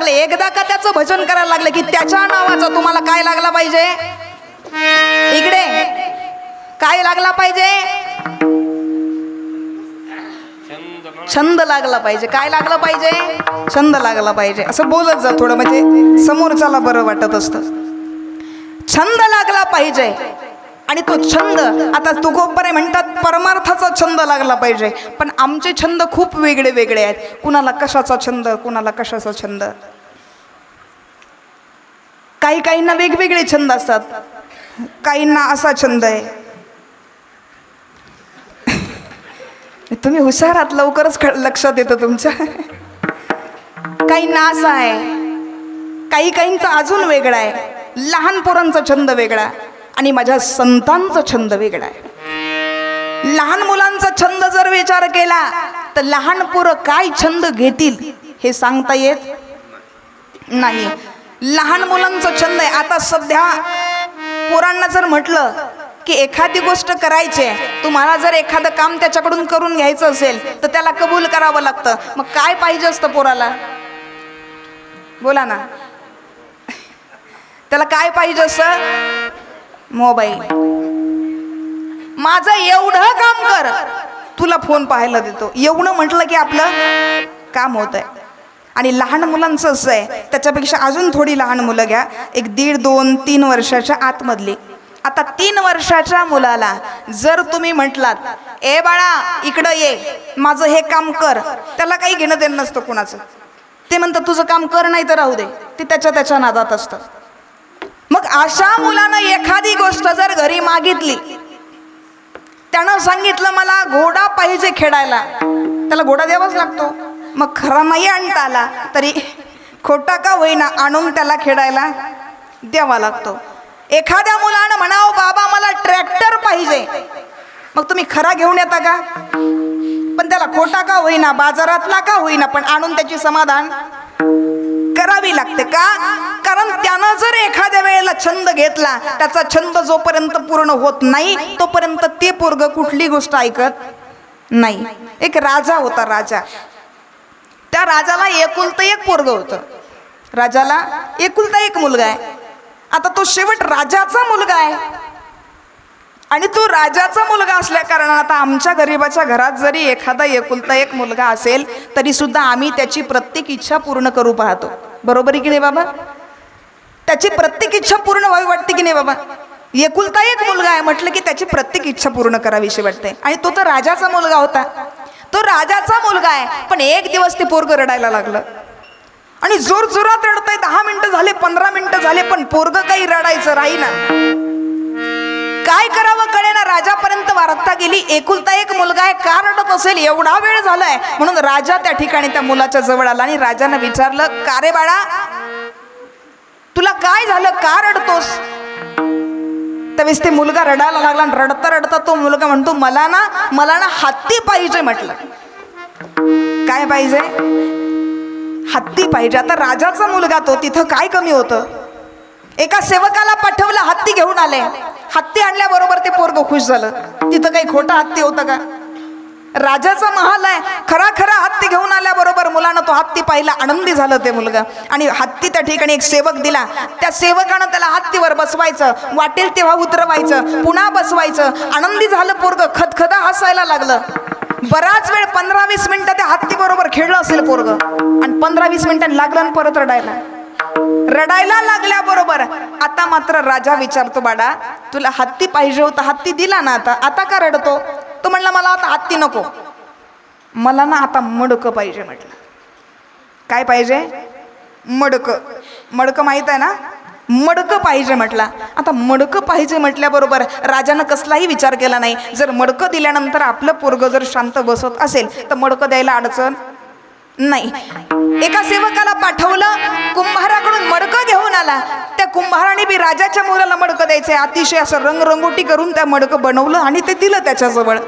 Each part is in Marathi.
लागले. एकदा का त्याचं भजन करायला लागलं की त्याच्या नावाचा तुम्हाला काय लागला पाहिजे? इकडे. काय लागला पाहिजे? छंद लागला पाहिजे. काय लागलं पाहिजे? छंद लागला पाहिजे. असं बोलत जा थोडं म्हणजे समोरच्याला बरं वाटत असतं. छंद लागला पाहिजे. आणि तो छंद आता तुकोबरे म्हणतात परमार्थाचा छंद लागला पाहिजे पण आमचे छंद खूप वेगळे वेगळे आहेत. कुणाला कशाचा छंद कुणाला कशाचा छंद? काही काहींना वेगवेगळे छंद असतात. काहींना असा छंद आहे. तुम्ही हुशार आहात लवकरच ख- लक्षात येतं तुमच्या. काहींना असा आहे. काही काहींचा अजून वेगळा आहे. लहान पोरांचा छंद वेगळा. आणि माझ्या संतांचा छंद वेगळा आहे. लहान मुलांचा छंद जर विचार केला तर लहान पोरं काय छंद घेतील हे सांगता येत नाही. लहान मुलांचा छंद आहे. आता सध्या पोरांना जर म्हटलं की एखादी गोष्ट करायची आहे तुम्हाला जर एखादं काम त्याच्याकडून करून घ्यायचं असेल तर त्याला कबूल करावं लागतं. मग काय पाहिजे असतं पोराला? बोला ना. त्याला काय पाहिजे असं? मोबाईल. माझं एवढं काम कर. तुला फोन पाहायला देतो. एवढं म्हटलं की आपलं काम होत आहे आणि लहान मुलांचं असं आहे त्याच्यापेक्षा अजून थोडी लहान मुलं घ्या. एक दीड दोन तीन वर्षाच्या आतमधली. आता तीन वर्षाच्या मुलाला जर तुम्ही म्हटलात ए बाळा इकडं ये. माझं हे काम कर. त्याला काही घेणं देणं नसतं कुणाचं. ते म्हणतं तुझं काम कर नाही तर राहू दे. ते त्याच्या त्याच्या नादात असतं. मग अशा मुलानं एखादी गोष्ट जर घरी मागितली त्यानं सांगितलं मला घोडा पाहिजे खेळायला. त्याला घोडा द्यावाच लागतो. मग खरा नाही आणता आला तरी खोटा का होईना आणून त्याला खेळायला द्यावा लागतो. एखाद्या मुलानं म्हणावं बाबा मला ट्रॅक्टर पाहिजे. मग तुम्ही खरा घेऊन येता का? पण त्याला खोटा का होईना बाजारातला का होईना पण आणून त्याची समाधान करावी लागते का? कारण त्यानं जर एखाद्या वेळेला छंद घेतला त्याचा छंद जोपर्यंत पूर्ण होत नाही तोपर्यंत ते पोरग कुठली गोष्ट ऐकत नाही. एक राजा होता राजा. त्या राजाला एकुलतं एक पोरग होतं. राजाला एकुलता एक मुलगा आहे. आता तो शेवट राजाचा मुलगा आहे. आणि तो राजाचा मुलगा असल्या कारणानं आता आमच्या गरीबाच्या घरात जरी एखादा एकुलता एक मुलगा असेल तरी सुद्धा आम्ही त्याची प्रत्येक इच्छा पूर्ण करू पाहतो. बरोबर की नाही बाबा? त्याची प्रत्येक इच्छा पूर्ण व्हावी वाटते की नाही बाबा? एकुलता एक मुलगा आहे म्हटलं की त्याची प्रत्येक इच्छा पूर्ण करावीशी वाटते. आणि तो तर राजाचा मुलगा होता. तो राजाचा मुलगा आहे पण एक दिवस ते पोरग रडायला लागलं. आणि जोर जोरात रडतंय दहा मिनिटं झाले पंधरा मिनिटं झाले पण पोरग काही रडायचं राही ना काय करावं कळेना. राजापर्यंत वार्ता गेली. एकुलता एक मुलगा आहे. का रडत असेल? एवढा वेळ झालाय. म्हणून राजा त्या ठिकाणी त्या मुलाच्या जवळ आला आणि राजानं विचारलं का रे बाळा? तुला काय झालं? का रडतोस? त्यावेळेस ते मुलगा रडायला लागला आणि रडता रडता तो मुलगा म्हणतो मला ना मला ना हत्ती पाहिजे म्हटलं. काय पाहिजे? हत्ती पाहिजे. आता राजाचा मुलगा तो तिथं काय कमी होतं? एका सेवकाला पाठवलं हत्ती घेऊन आले. हत्ती आणल्याबरोबर ते पोरग खुश झालं. तिथं काही खोटा हत्ती होतं का? राजाचा महाल आहे. खरा खरा हत्ती घेऊन आल्याबरोबर मुलानं तो हत्ती पाहिला. आनंदी झालं ते मुलगा. आणि हत्ती त्या ठिकाणी एक सेवक दिला. त्या सेवकानं त्याला हत्तीवर बसवायचं. वाटेल तेव्हा उतरवायचं. पुन्हा बसवायचं. आनंदी झालं पोरग. खतखदा हसायला लागलं. बराच वेळ पंधरा वीस मिनिटं त्या हत्ती बरोबर खेळलं असेल पोरग. आणि पंधरा वीस मिनिटांनी लागलं परत रडायला. रडायला लागल्याबरोबर. आता मात्र राजा विचारतो बाडा तुला हत्ती पाहिजे होता हत्ती दिला ना आता? आता का रडतो? तो म्हणला मला आता हत्ती नको. मला ना आता मडकं पाहिजे म्हटलं. काय पाहिजे? मडकं. मडकं माहीत आहे ना? मडकं पाहिजे म्हटला. आता मडकं पाहिजे म्हटल्याबरोबर राजानं कसलाही विचार केला नाही. जर मडकं दिल्यानंतर आपलं पोरग जर शांत बसत असेल तर मडकं द्यायला अडचण नाही. एका सेवकाला पाठवलं कुंभाराकडून मडकं घेऊन आला. त्या कुंभाराने बी राजाच्या मुलाला मडकं द्यायचंय. अतिशय असं रंगरंगोटी करून त्या मडकं बनवलं आणि ते दिलं त्याच्याजवळ.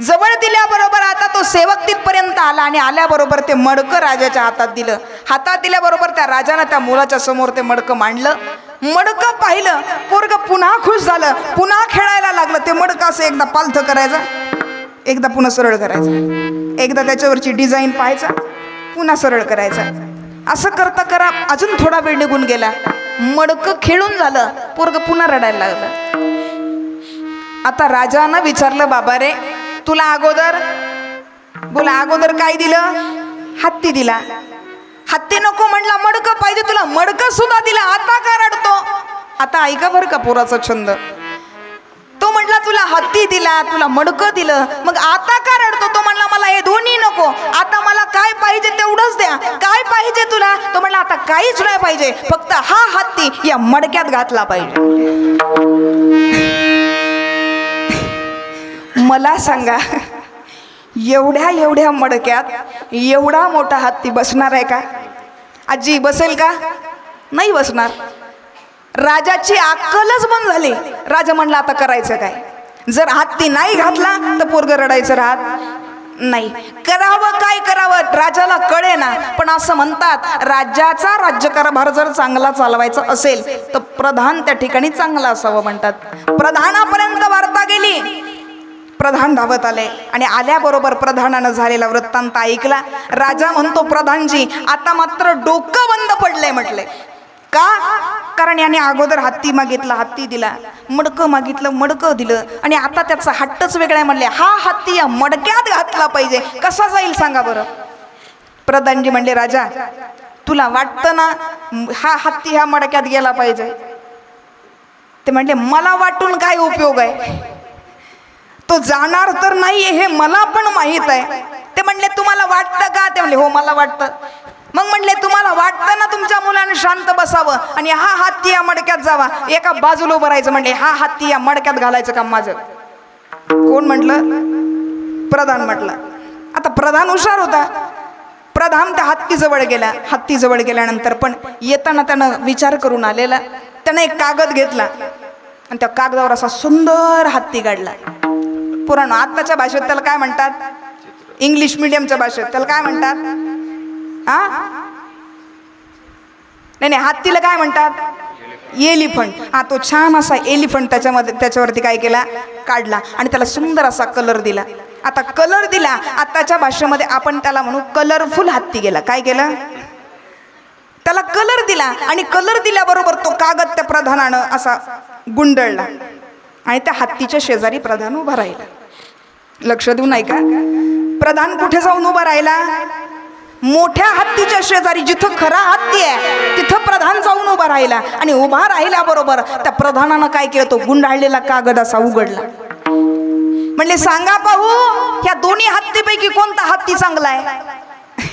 जवळ दिल्याबरोबर आता तो सेवक तिथपर्यंत आला आणि आल्याबरोबर ते मडकं राजाच्या हातात दिलं. हातात दिल्याबरोबर त्या राजानं त्या मुलाच्या समोर ते मडकं मांडलं. मडकं पाहिलं. पोरग पुन्हा खुश झालं. पुन्हा खेळायला लागलं. ते मडकं असं एकदा पालथं करायचं. एकदा पुन्हा सरळ करायचं. एकदा त्याच्यावरची डिझाईन पाहायचा पुन्हा सरळ करायचा. असं करता करा अजून थोडा वेळ निघून गेला. मडकं खेळून झालं पोरग पुन्हा रडायला लागलं. आता राजानं विचारलं बाबा रे तुला अगोदर बोला अगोदर काय दिलं? हत्ती दिला. हत्ती नको म्हणला मडकं पाहिजे तुला मडकं सुद्धा दिला आता का रडतो? आता ऐका बरं का पोराचा छंद. तो तुला हत्ती दिला तुला मडकं दिलं. मग आता का रडतो? तो म्हणला मला हे दोन्ही नको. आता मला काय पाहिजे तेवढंच द्या. काय पाहिजे तुला? तो म्हणला आता काहीच नाही पाहिजे. फक्त हा हत्ती या मडक्यात घातला पाहिजे. मला सांगा एवढ्या एवढ्या मडक्यात एवढा मोठा हत्ती बसणार आहे का? आजी बसेल का? नाही बसणार. राजाची अक्कलच बंद झाली. राजा म्हणला आता करायचं काय? जर हत्ती नाही घातला तर पोरग रडायचं राहत नाही. करावं काय करावं? राजाला कळे ना. पण असं म्हणतात राज्याचा राज्यकारभार जर चांगला चालवायचा असेल तर प्रधान त्या ठिकाणी चांगला असावं म्हणतात. प्रधानापर्यंत वार्ता गेली. प्रधान धावत आले आणि आल्याबरोबर प्रधानानं झालेला वृत्तांत ऐकला. राजा म्हणतो प्रधानजी आता मात्र डोकं बंद पडलंय म्हटले. का? कारण याने अगोदर हत्ती मागितला हत्ती दिला मडकं मागितलं मडकं दिलं. आणि आता त्याचा हट्टच वेगळा आहे म्हणले हा हत्ती या मडक्यात घातला पाहिजे. कसा जाईल सांगा बरं? प्रधानजी म्हणले राजा तुला वाटतं ना हा हत्ती ह्या मडक्यात गेला पाहिजे? ते म्हणले मला वाटून काय उपयोग आहे? तो जाणार तर नाही हे मला पण माहीत आहे. ते म्हणले तुम्हाला वाटतं का? ते म्हणले हो मला वाटतं. मग म्हणले तुम्हाला वाटतं ना तुमच्या मुलाने शांत बसावं? आणि हा हत्ती या मडक्यात जावा. एका बाजूला उभं राहायचं म्हणले हा हत्ती या मडक्यात घालायचं काम माझं. कोण म्हटलं? प्रधान म्हटलं. आता प्रधान हुशार होता. प्रधान त्या हत्तीजवळ गेला. हत्तीजवळ गेल्यानंतर पण येताना त्यानं विचार करून आलेला. त्यानं एक कागद घेतला. आणि त्या कागदावर असा सुंदर हत्ती काढला. पुराण आत्ताच्या भाषेत त्याला काय म्हणतात? इंग्लिश मिडियमच्या भाषेत त्याला काय म्हणतात? आ? नाही नाही हत्तीला काय म्हणतात? एलिफंट. हा तो छान असा एलिफंट त्याच्यामध्ये त्याच्यावरती काय केला? काढला आणि त्याला सुंदर असा कलर दिला. आता कलर दिला आत्ताच्या भाषेमध्ये आपण त्याला म्हणू कलरफुल हत्ती गेला. काय केलं? त्याला कलर दिला आणि कलर दिल्याबरोबर तो कागद त्या प्रधानानं असा गुंडळला आणि त्या हत्तीच्या शेजारी प्रधान उभा राहिला. लक्ष देऊ नाही का प्रधान कुठे जाऊन उभा राहिला? मोठ्या हत्तीच्या शेजारी जिथं खरा हत्ती आहे तिथं प्रधान जाऊन उभा राहिला. आणि उभा राहिल्याबरोबर त्या प्रधानानं काय केलं? तो गुंडाळलेला कागद असा उघडला. म्हणले सांगा पाहू ह्या दोन्ही हत्तीपैकी कोणता हत्ती चांगला आहे?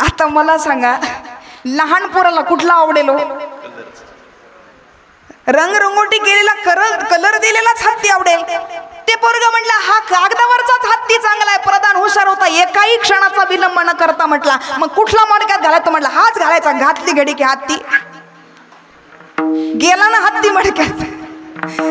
आता मला सांगा लहान पोराला कुठला आवडेल? हो? रंगरंगोटी केलेला कलर कलर दिलेलाच हत्ती आवडेल. ते पोरग म्हटलं हा कागदावरचाच हत्ती चांगला आहे. प्रधान हुशार होता. एकाही क्षणाचा विलंब न करता म्हटला. मग कुठला मडक्यात घालायचा म्हटलं हाच घालायचा. घातली घडी की हत्ती गेला ना हत्ती मडक्यात.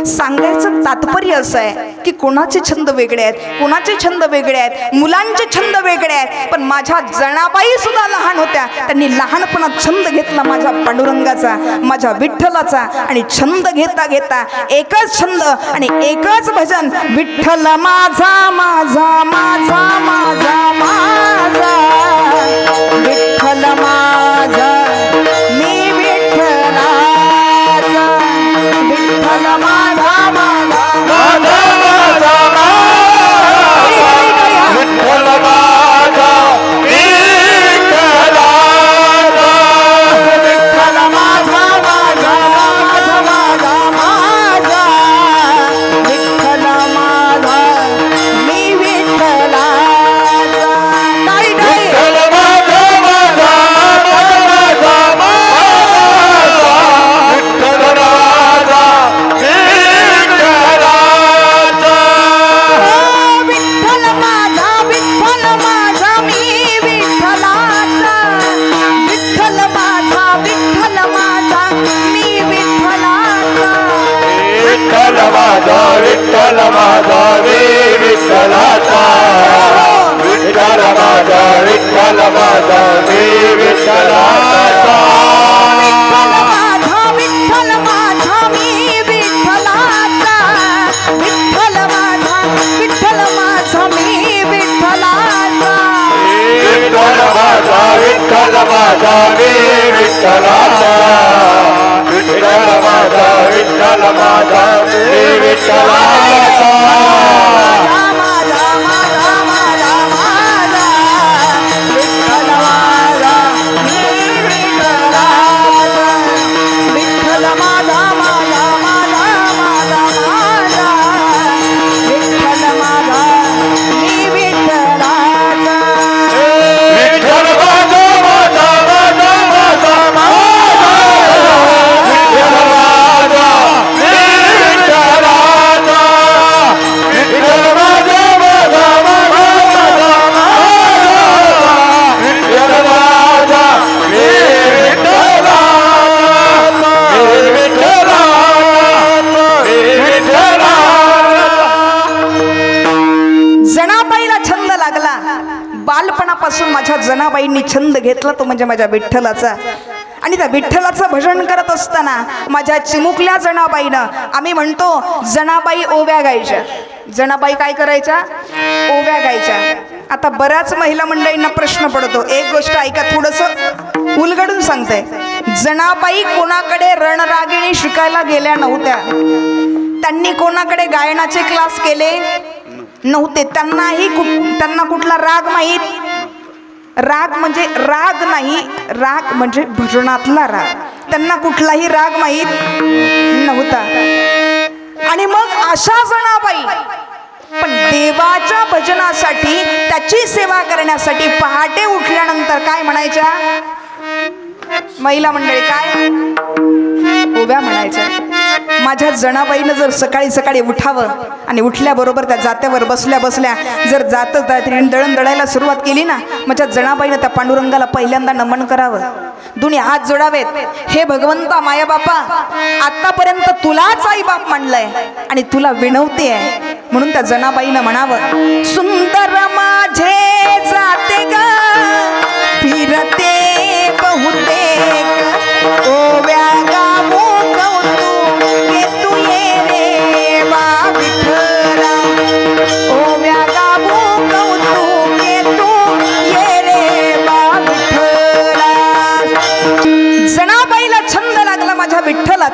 सांगायचं तात्पर्य असं आहे की कोणाचे छंद वेगळे आहेत कोणाचे छंद वेगळे आहेत मुलांचे छंद वेगळे आहेत पण माझ्या जणाबाई सुद्धा लहान होत्या. त्यांनी लहानपणात छंद घेतला माझ्या पांडुरंगाचा माझ्या विठ्ठलाचा आणि छंद घेता घेता एकच छंद आणि एकच भजन विठ्ठल माझा माझा माझा माझा माझा. माझा रे विठ्ठलाचा. मी छंद घेतला तो म्हणजे माझ्या विठ्ठलाचा. आणि त्या विठ्ठलाचं भजन करत असताना माझ्या चिमुकल्या जणाबाईनं आम्ही म्हणतो जणाबाई ओव्या गायच्या. जणाबाई काय करायच्या? ओव्या गायच्या. आता बऱ्याच महिला मंडळींना प्रश्न पडतो. एक गोष्ट ऐका थोडंसं उलगडून सांगते. जणाबाई कोणाकडे रणरागिणी शिकायला गेल्या नव्हत्या. त्यांनी कोणाकडे गायनाचे क्लास केले नव्हते. त्यांनाही कुठ त्यांना कुठला राग माहीत राग म्हणजे राग नाही राग म्हणजे भजनातला राग. त्यांना कुठलाही राग माहीत नव्हता. आणि मग अशा जणाबाई पण देवाच्या भजनासाठी त्याची सेवा करण्यासाठी पहाटे उठल्यानंतर काय म्हणायच्या? महिला मंडळी काय? उभ्या म्हणायच्या. माझ्या जणाबाईनं जर सकाळी सकाळी उठावं आणि उठल्याबरोबर त्या जात्यावर बसल्या बसल्या जर जात तिने दळण दळायला सुरुवात केली ना माझ्या जणाबाईनं त्या पांडुरंगाला पहिल्यांदा नमन करावं. दोन्ही हात जोडावेत. हे भगवंता माया बापा आतापर्यंत तुलाच आई बाप मांडलंय आणि तुला विनवते आहे म्हणून त्या जनाबाईनं म्हणावं सुंदर माझे जाते ग फिरते बहुते ओव्या गा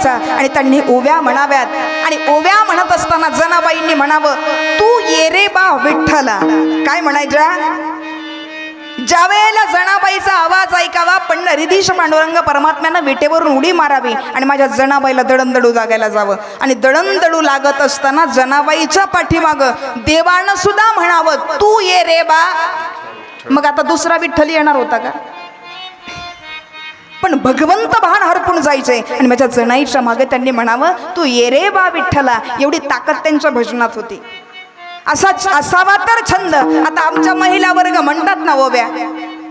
करायचा आणि त्यांनी ओव्या म्हणाव्यात. आणि ओव्या म्हणत असताना जनाबाईंनी म्हणावं तू ये रे बा विठ्ठला. काय म्हणायच्या? ज्या वेळेला जनाबाईचा आवाज ऐकावा पण रिधीश पांडुरंग परमात्म्यानं विटेवरून उडी मारावी आणि माझ्या जनाबाईला दळणदळू जागायला जावं. आणि दळणदळू लागत असताना जनाबाईच्या पाठीमागं देवानं सुद्धा म्हणावं तू ये रे बा. मग आता दुसरा विठ्ठल येणार होता का? पण भगवंत भान हरपून जायचे. आणि माझ्या जणाईच्या मागे त्यांनी म्हणावं तू ये रे बा विठ्ठला. एवढी ताकद त्यांच्या भजनात होती. असा असावा तर छंद. आता आमच्या महिला वर्ग म्हणतात ना ओव्या.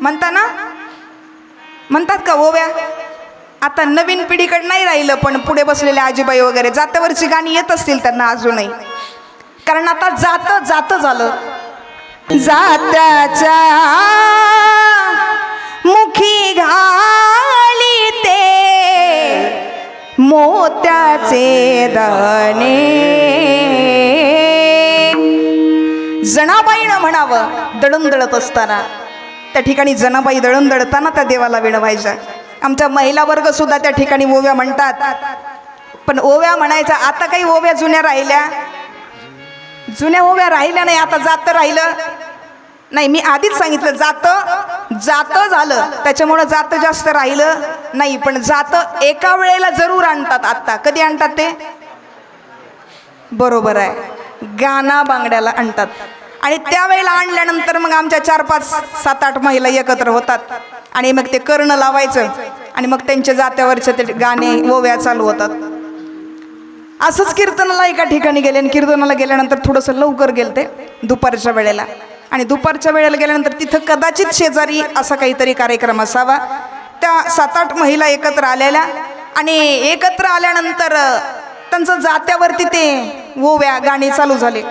म्हणता ना? म्हणतात का ओव्या? आता नवीन पिढीकडे नाही राहिलं पण पुढे बसलेले आजीबाई वगैरे जात्यावरची गाणी येत असतील त्यांना अजूनही. कारण आता जात जात झालं. जात्याच्या मुखी घा मोत्याचे दने जनाबाईनं म्हणावं दळण दळत असताना. त्या ठिकाणी जनाबाई दळण दळताना त्या देवाला विणवायचा आमच्या महिला वर्ग सुद्धा त्या ठिकाणी ओव्या म्हणतात. पण ओव्या म्हणायच्या आता काही ओव्या जुन्या राहिल्या. जुन्या ओव्या राहिल्या नाही आता जात राहिलं. नाही मी आधीच सांगितलं जातं जातं झालं. त्याच्यामुळं जातं जास्त राहिलं. नाही पण जातं एका वेळेला जरूर आणतात आत्ता. कधी आणतात ते? बरोबर आहे. गाणा बांगड्याला आणतात. आणि त्यावेळेला आणल्यानंतर मग आमच्या चार पाच सात आठ महिला एकत्र होतात. आणि मग ते कर्ण लावायचं. आणि मग त्यांच्या जात्यावरचे ते गाणे ओव्या चालू होतात. असंच कीर्तनाला एका ठिकाणी गेले आणि कीर्तनाला गेल्यानंतर थोडंसं लवकर गेलं ते दुपारच्या वेळेला. आणि दुपारच्या वेळेला गेल्यानंतर तिथं कदाचित शेजारी असा काहीतरी कार्यक्रम असावा. त्या सात आठ महिला एकत्र आलेल्या आणि एकत्र आल्यानंतर त्यांचं जात्यावरती ते ओव्या गाणी चालू झाले.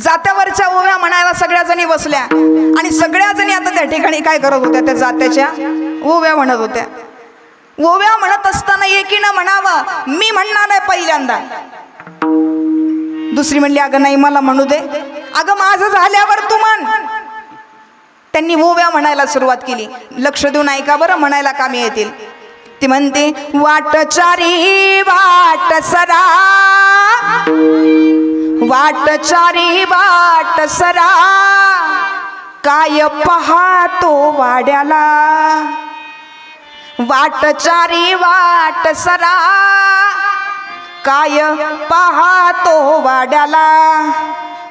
जात्यावरच्या ओव्या म्हणायला सगळ्या जणी बसल्या. आणि सगळ्या जणी आता त्या ठिकाणी काय करत होत्या? त्या जात्याच्या ओव्या म्हणत होत्या. ओव्या म्हणत असताना एकीनं म्हणावं मी म्हणणार आहे पहिल्यांदा. दुसरी म्हणली अगं नाही मला म्हणू दे. अगं माझं झाल्यावर तू म्हण. त्यांनी ओव्या म्हणायला सुरुवात केली. लक्ष देऊन ऐका बरं म्हणायला कामी येतील. ती म्हणते वाटचारी वाट सरा. वाटचारी वाट सरा. काय पहातो वाड्याला? वाटचारी वाट सरा. काय पाहतो वाड्याला?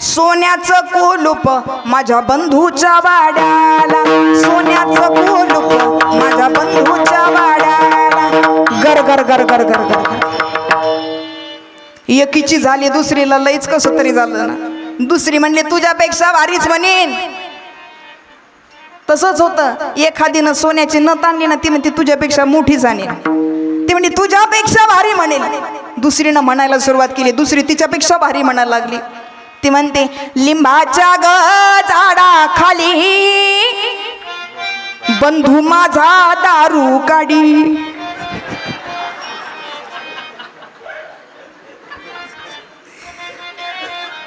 सोन्याचं कोलूप माझ्या बंधूच्या वाड्याला. सोन्याचं कोलूप माझ्या बंधूच्या वाड्याला. गर गर गर गर गर गर एकीची झाली दुसरीला लईच कसं तरी झालं ना. दुसरी म्हणली तुझ्यापेक्षा भारीच म्हणेन. तसंच होतं. एखादीनं सोन्याची न ताणली ना ती म्हणते तुझ्यापेक्षा मोठी जाणेल ती म्हणे तुझ्यापेक्षा भारी म्हणेल दुसरीनं म्हणायला सुरुवात केली दुसरी तिच्यापेक्षा भारी म्हणायला लागली. ती म्हणते लिंबाच्या ग झाडा खाली बंधू माझा दारू काढी.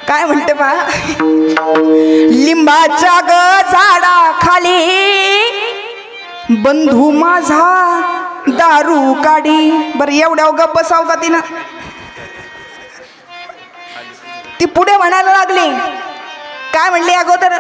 काय म्हणते पा लिंबाच्या ग झाडा खाली बंधू माझा दारू काढी. बरं एवढ्या ग बसावता तिनं. ती पुढे म्हणायला लागली. काय म्हणली अगोदर?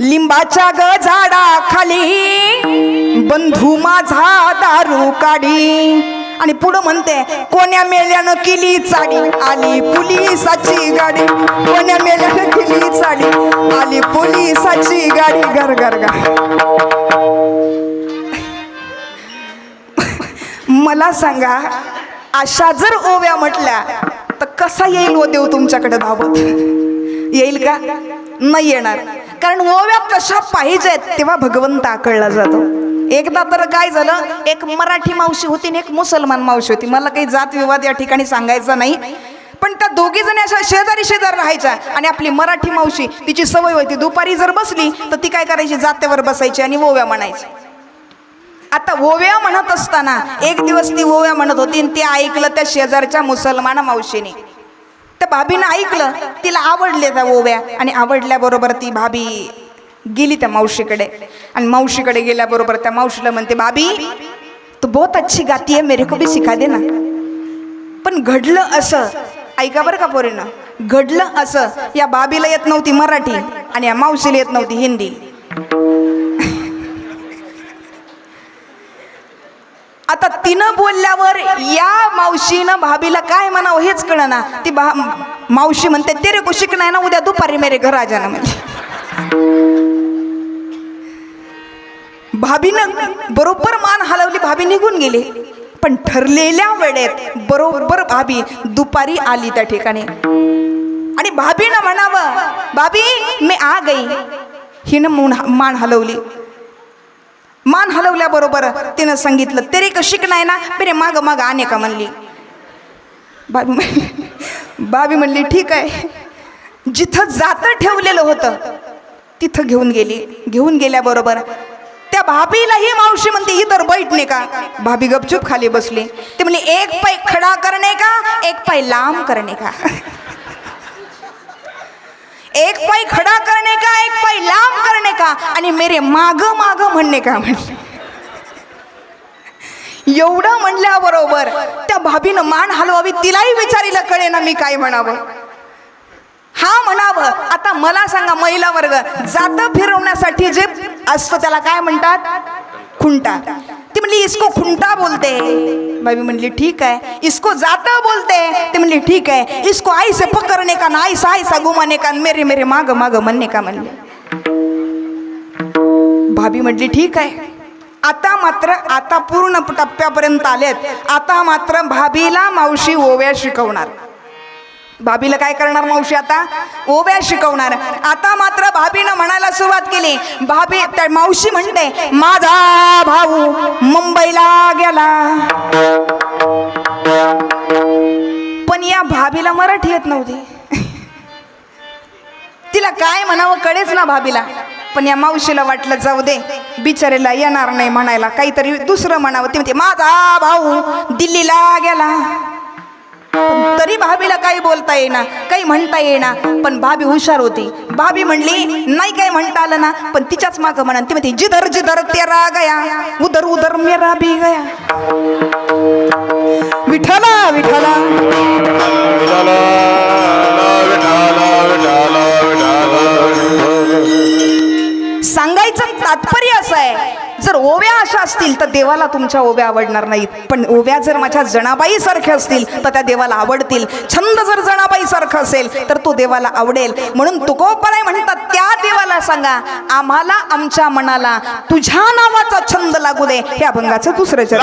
लिंबाच्या ग झाडा खाली बंधू माझा दारू काढी. आणि पुढं म्हणते कोण्या मेल्यानं केली चाडी आली पोलिसाची गाडी. कोण्या मेल्यानं केली चाडी आली पोलिसाची गाडी. घर घर गा मला सांगा अशा जर ओव्या म्हटल्या तर कसा येईल व देव तुमच्याकडे धावत? येईल का? नाही येणार. कारण ओव्या कशा पाहिजेत तेव्हा भगवंत आकळला जातो. एकदा तर काय झालं एक मराठी मावशी होती आणि एक मुसलमान मावशी होती. मला काही जात विवाद या ठिकाणी सांगायचा नाही. पण त्या दोघी जणी अशा शेजारी शेजार राहायच्या आणि आपली मराठी मावशी तिची सवय होती. दुपारी जर बसली तर ती काय करायची? जात्यावर बसायची आणि ओव्या म्हणायची. आता ओव्या म्हणत असताना एक दिवस ती ओव्या म्हणत होती आणि ते ऐकलं त्या शेजारच्या मुसलमान मावशीने. त्या भाभीनं ऐकलं तिला आवडले त्या ओव्या आणि आवडल्याबरोबर ती भाभी गेली त्या मावशीकडे. आणि मावशीकडे गेल्याबरोबर त्या मावशीला म्हणते भाभी तू बहुत अच्छी गाती आहे मेरे को भी सिखा दे ना पण घडलं असं ऐका बरं का पोरीनं घडलं असं या बाबीला येत नव्हती मराठी आणि या मावशीला येत नव्हती हिंदी. आता तिनं बोलल्यावर या मावशीनं भाभीला काय म्हणावं हेच कळना. ती भा मावशी म्हणते ते रे कुशिक नाही ना उद्या दुपारी मेरे घर आ म्हणजे भाभीनं बरोबर मान हलवली भाभी निघून गेली. पण ठरलेल्या वेळेत बरोबर भाभी दुपारी आली त्या ठिकाणी. आणि भाभीनं म्हणावं भाभी मी आ गई. हिनं मान हलवली. मान हलवल्याबरोबर तिनं सांगितलं तरी का शिकणाय ना? मेरे माग माग आणे का म्हणली. बाबी म्हणली बाबी म्हणली ठीक आहे. जिथं जातं ठेवलेलं होतं तिथं घेऊन गेली. घेऊन गेल्याबरोबर त्या भाभीलाही मावशी म्हणते ही तर बैठणे का? भाभी गपचूप खाली बसली. ते म्हणली एक पाय खडा करणे का? एक पाय लांब करणे का? एक पाय खडा करणे का एक पाय लांब करणे का? आणि मेरे माग माग म्हणणे का म्हणले एवढं म्हणल्याबरोबर त्या भाभीनं मान हलवावी तिलाही विचारीला कळे ना मी काय म्हणावं? हा म्हणावं. आता मला सांगा महिला वर्ग जात फिरवण्यासाठी जे असतं त्याला काय म्हणतात? खुंटा. ती म्हणली इसको खुंटा बोलते. भाभी म्हणली ठीक आहे. इसको जाता बोलते. ती म्हणली ठीक आहे. इसको आई से पकडणे का ना आई आईसा आई घुमाने का मेरे मेरे माग माग म्हणणे का म्हणले. भाभी म्हटली ठीक आहे. आता मात्र आता पूर्ण टप्प्यापर्यंत आलेत. आता मात्र भाभीला मावशी ओव्या शिकवणार. भाभीला काय करणार मावशी आता? ओव्या शिकवणार. आता मात्र भाभीनं म्हणायला सुरुवात केली. भाभी त्या मावशी म्हणते माझा भाऊ मुंबईला गेला. पण या भाभीला मराठी येत नव्हती. तिला काय म्हणावं कळेच ना भाभीला. पण या मावशीला वाटलं जाऊ दे बिचारेला येणार नाही म्हणायला. काहीतरी दुसरं म्हणावं. ती म्हणते माझा भाऊ दिल्लीला गेला. तरी भाभीला काही बोलता येईना काही म्हणता येईना. पण भाभी हुशार होती. भाभी म्हणली नाही काही म्हणता आलं ना पण तिच्याच मागं म्हणा ती म्हणते जिधर जिधर तेरा गया उधर उधर मेरा भी गया. विठला विठला विठाला विठाला विठाला विठाला सांगायचं तात्पर्य असं आहे जर ओव्या अशा असतील तर देवाला तुमच्या ओव्या आवडणार नाहीत. पण ओव्या जर माझ्या जणाबाईसारख्या असतील तर त्या देवाला आवडतील. छंद जर जणाबाईसारखा असेल तर तो देवाला आवडेल. म्हणून तुकोपराय म्हणतात त्या देवाला सांगा आम्हाला आमच्या मनाला तुझ्या नावाचा छंद लागू दे. हे अभंगाचं दुसरं चरण.